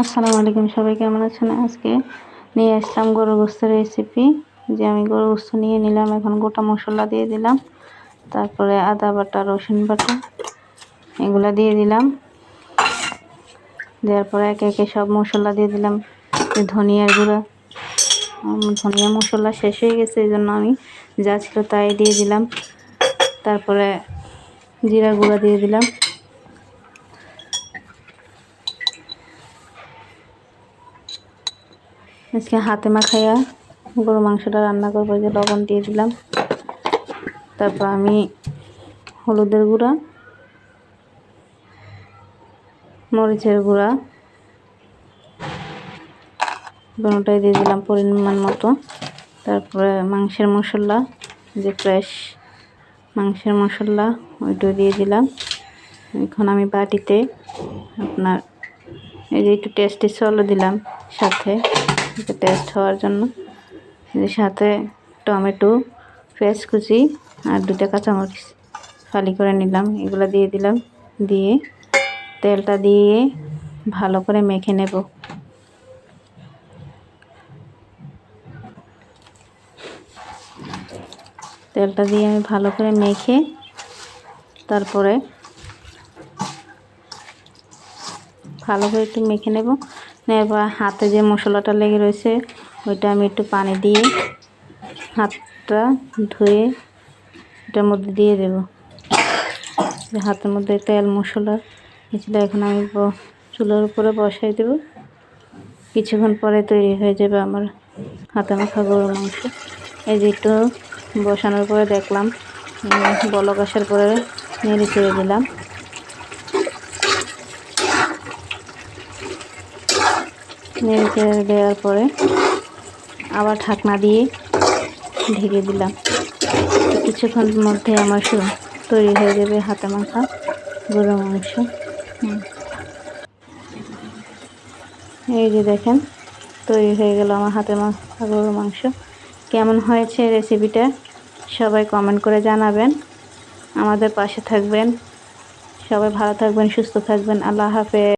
আসসালামু আলাইকুম সবাই কেমন আছেন? আজকে নিয়ে আসলাম গরু গোস্তের রেসিপি যে আমি গরু গোস্ত নিয়ে নিলাম, এখন গোটা মশলা দিয়ে দিলাম, তারপরে আদা বাটা, রসুন বাটা, এগুলো দিয়ে দিলাম। দেওয়ার পরে একে একে সব মশলা দিয়ে দিলাম ধনিয়ার গুঁড়া। ধনিয়া মশলা শেষ হয়ে গেছে, এই জন্য আমি যা ছিল তাই দিয়ে দিলাম। তারপরে জিরা গুঁড়া দিয়ে দিলাম। আজকে হাতে মাখাইয়া গরু মাংসটা রান্না করব যে লবণ দিয়ে দিলাম। তারপর আমি হলুদের গুঁড়া, মরিচের গুঁড়া, দুটাই দিয়ে দিলাম পরিমাণ মতো। তারপরে মাংসের মশলা যে ফ্রেশ মাংসের মশলা, ওইটা দিয়ে দিলাম। এখন আমি বাটিতে আপনার এই যে একটু টেস্টি সলও দিলাম সাথে। টেস্ট হওয়ার জন্য। সাথে টমেটো ফ্রেশ কুচি আর দুটা কাঁচামরিচ ফালি করে নিলাম। এগুলো দিয়ে দিলাম। দিয়ে তেলটা দিয়ে ভালো করে মেখে নেব। তেলটা দিয়ে আমি ভালো করে মেখে তারপরে ভালো করে একটু মেখে নেব। এবার হাতে যে মশলাটা লেগে রয়েছে, ওইটা আমি একটু পানি দিয়ে হাতটা ধুয়ে এটার মধ্যে দিয়ে দেব। হাতের মধ্যে তেল, মশলা, এগুলো এখন আমি চুলার উপরে বসাই দেব। কিছুক্ষণ পরে তৈরি হয়ে যাবে আমার হাতে মাখা গরুর মাংস। এই যে একটু বসানোর পরে দেখলাম বলক আসার পরে নেড়ে ছেড়ে দিলাম। নেড়ে দেওয়ার পরে আবার ঢাকনা দিয়ে ঢেকে দিলাম। কিছুক্ষণ মধ্যে আমার তৈরি হয়ে যাবে হাতে মাখা গরু মাংস। এই যে দেখেন, তৈরি হয়ে গেল আমার হাতে মাখা গরুর মাংস। কেমন হয়েছে রেসিপিটা সবাই কমেন্ট করে জানাবেন। আমাদের পাশে থাকবেন। সবাই ভালো থাকবেন, সুস্থ থাকবেন। আল্লাহ হাফেজ।